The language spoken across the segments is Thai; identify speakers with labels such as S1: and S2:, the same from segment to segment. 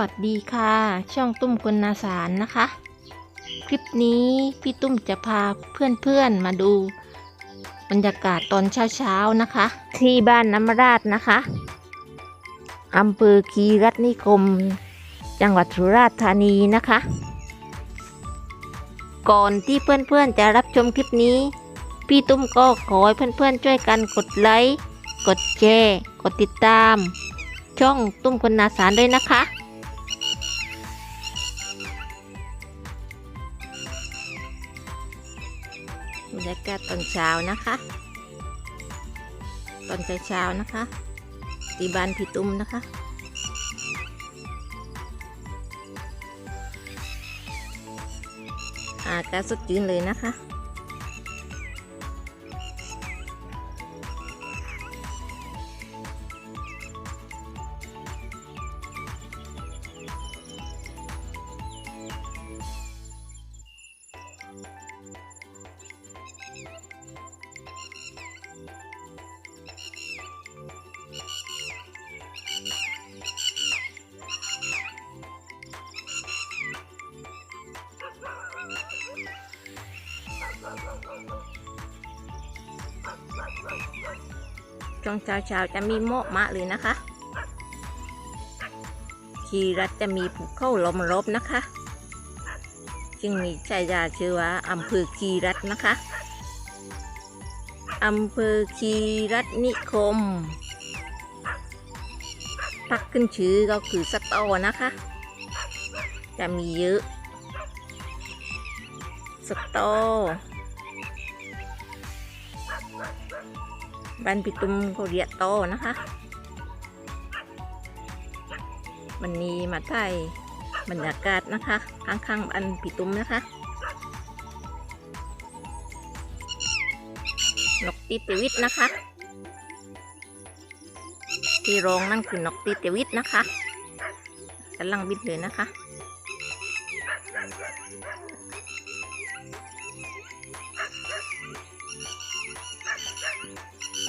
S1: วัสดีค่ะ ช่องตุ้มคนนาสารนะคะ คลิปนี้พี่ตุ้มจะพาเพื่อนๆมาดู บรรยากาศตอนเช้าๆนะคะ ที่บ้านน้ำราดนะคะอำเภอคีรัตนิคม จังหวัดสุราษฎร์ธานีนะคะ ก่อนที่เพื่อนๆจะรับชมคลิปนี้ พี่ตุ้มก็ขอให้เพื่อนๆช่วยกันกดไลค์กดแชร์กดติดตามช่องตุ้มคนนาสารด้วยนะคะ รยากาศตอนเช้านะคะ ตอนเช้าๆนะคะตีบานพี่ตุ้มนะคะอากาศสดชื่นเลยนะคะ ช่วงเช้าๆจะมีโมกมะเลยนะคะคีรัตจะมีภูเขาลมรบนะคะจึงมีฉายาชื่อว่าอำเภอคีรัตนะคะอำเภอคีรัตนิคม พักขึ้นชื่อก็คือสตอนะคะ จะมีเยอะ สตอ บ้านพิตุมเขาเรียกโตนะคะ วันนี้มาถ่ายบรรยากาศนะคะ ข้างๆบ้านพิตุมนะคะนกตีเตวิตนะคะ ที่ร้องนั่นคือนกตีเตวิตนะคะกำลังบินเลยนะคะ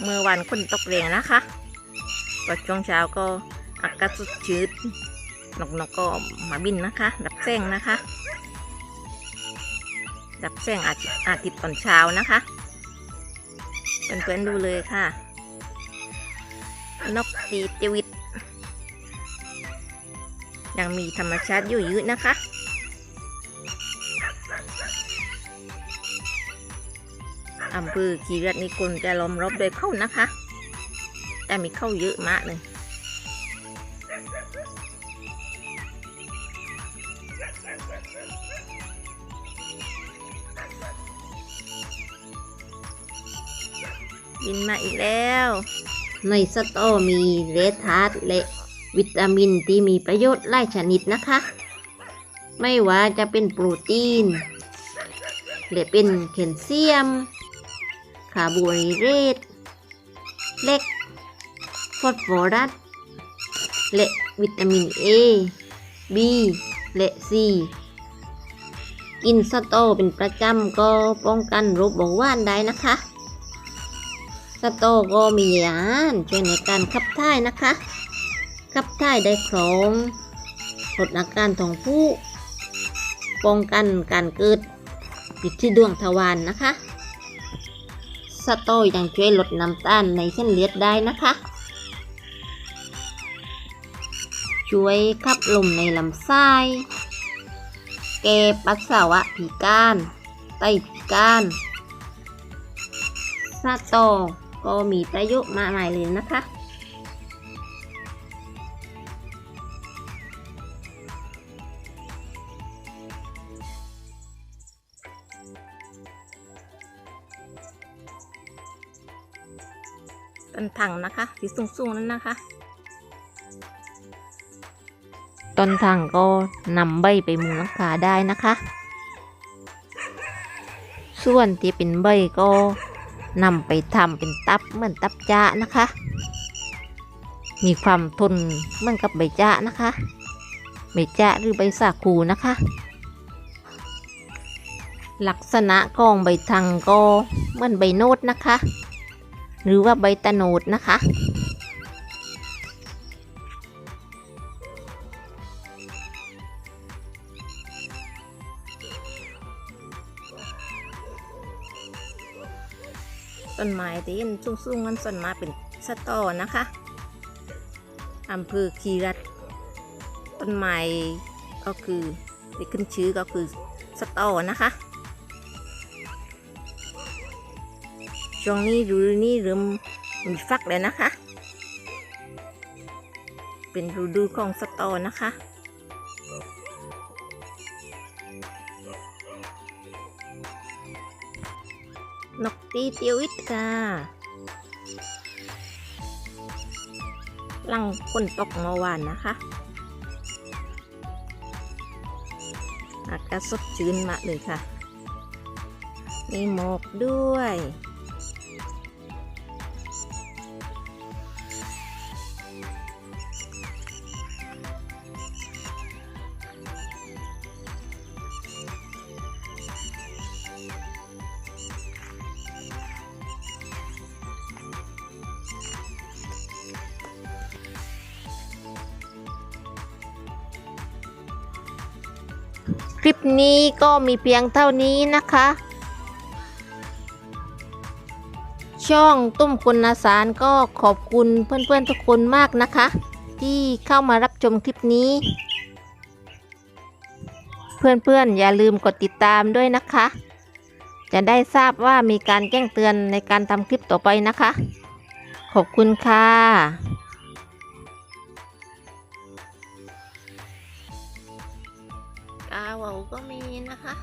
S1: เมื่อวันคนตกแรงนะคะก็ช่วงเช้าก็อากาศสดชื่นนกนกก็มาบินนะคะ ดับแสงนะคะ ดับแสงอาทิตย์อาทิตย์ตอนเช้านะคะเพื่อนๆดูเลยค่ะ นกตีเจวิตยังมีธรรมชาติอยู่เยอะนะคะ อำเภอคีรีนิคมจะล้อมรอบด้วยเข้านะคะ แต่มีเข้าเยอะมากเลยบินมาอีกแล้ว ในสตอมีเรทาร์ดและวิตามินที่มีประโยชน์หลายชนิดนะคะ ไม่ว่าจะเป็นโปรตีนและเป็นแคลเซียม คาร์โบไฮเดรตเล็กฟอสฟอรัสและวิตามิน A B และ C กินสตอเป็นประจำก็ป้องกันโรคเบาหวานได้นะคะ สตอก็มีอาหารช่วยในการขับถ่ายนะคะ ขับถ่ายได้ครองลดอาการท้องผูกป้องกันการเกิดปิดที่ดวงทวารนนะคะ สตอยังช่วยลดน้ำตาลในเส้นเลือดได้นะคะ ช่วยขับลมในลำไส้แก้ปัสสาวะพิการไตพิการสตอก็มีประโยชน์มากมายเลยนะคะ ต้นถังนะคะที่สูงๆนั้นนะคะ ต้นถังก็นำใบไปมุงหลังคาได้นะคะ ส่วนที่เป็นใบก็นำไปทำเป็นตับเหมือนตับจ้านะคะ มีความทนเหมือนกับใบจ้านะคะ ใบจ้าหรือใบสาคูนะคะ ลักษณะของใบทังก็เหมือนใบโนดนะคะ หรือว่าใบตะโนดนะคะ ต้นไม้ที่นสูงๆมันส่วนมาเป็นสตอนะคะอำเภอคีรัตต้นไม้ก็คือที่ขึ้นชื่อก็คือสตอนะคะ ช่วงนี้ฤดูนี้เริ่มมีฟักแล้วนะคะ เป็นฤดูของสตอนะคะ นกตีเตียวอิดค่ะ หลังฝนตกเมื่อวานนะคะ อากาศสดชื่นมากเลยค่ะ มีหมอกด้วย คลิปนี้ก็มีเพียงเท่านี้นะคะ ช่องตุ้มคุณนาสารก็ขอบคุณเพื่อนๆทุกคนมากนะคะ ที่เข้ามารับชมคลิปนี้ เพื่อนๆอย่าลืมกดติดตามด้วยนะคะ จะได้ทราบว่ามีการแจ้งเตือนในการทำคลิปต่อไปนะคะ ขอบคุณค่ะาวาก็มีนะคะ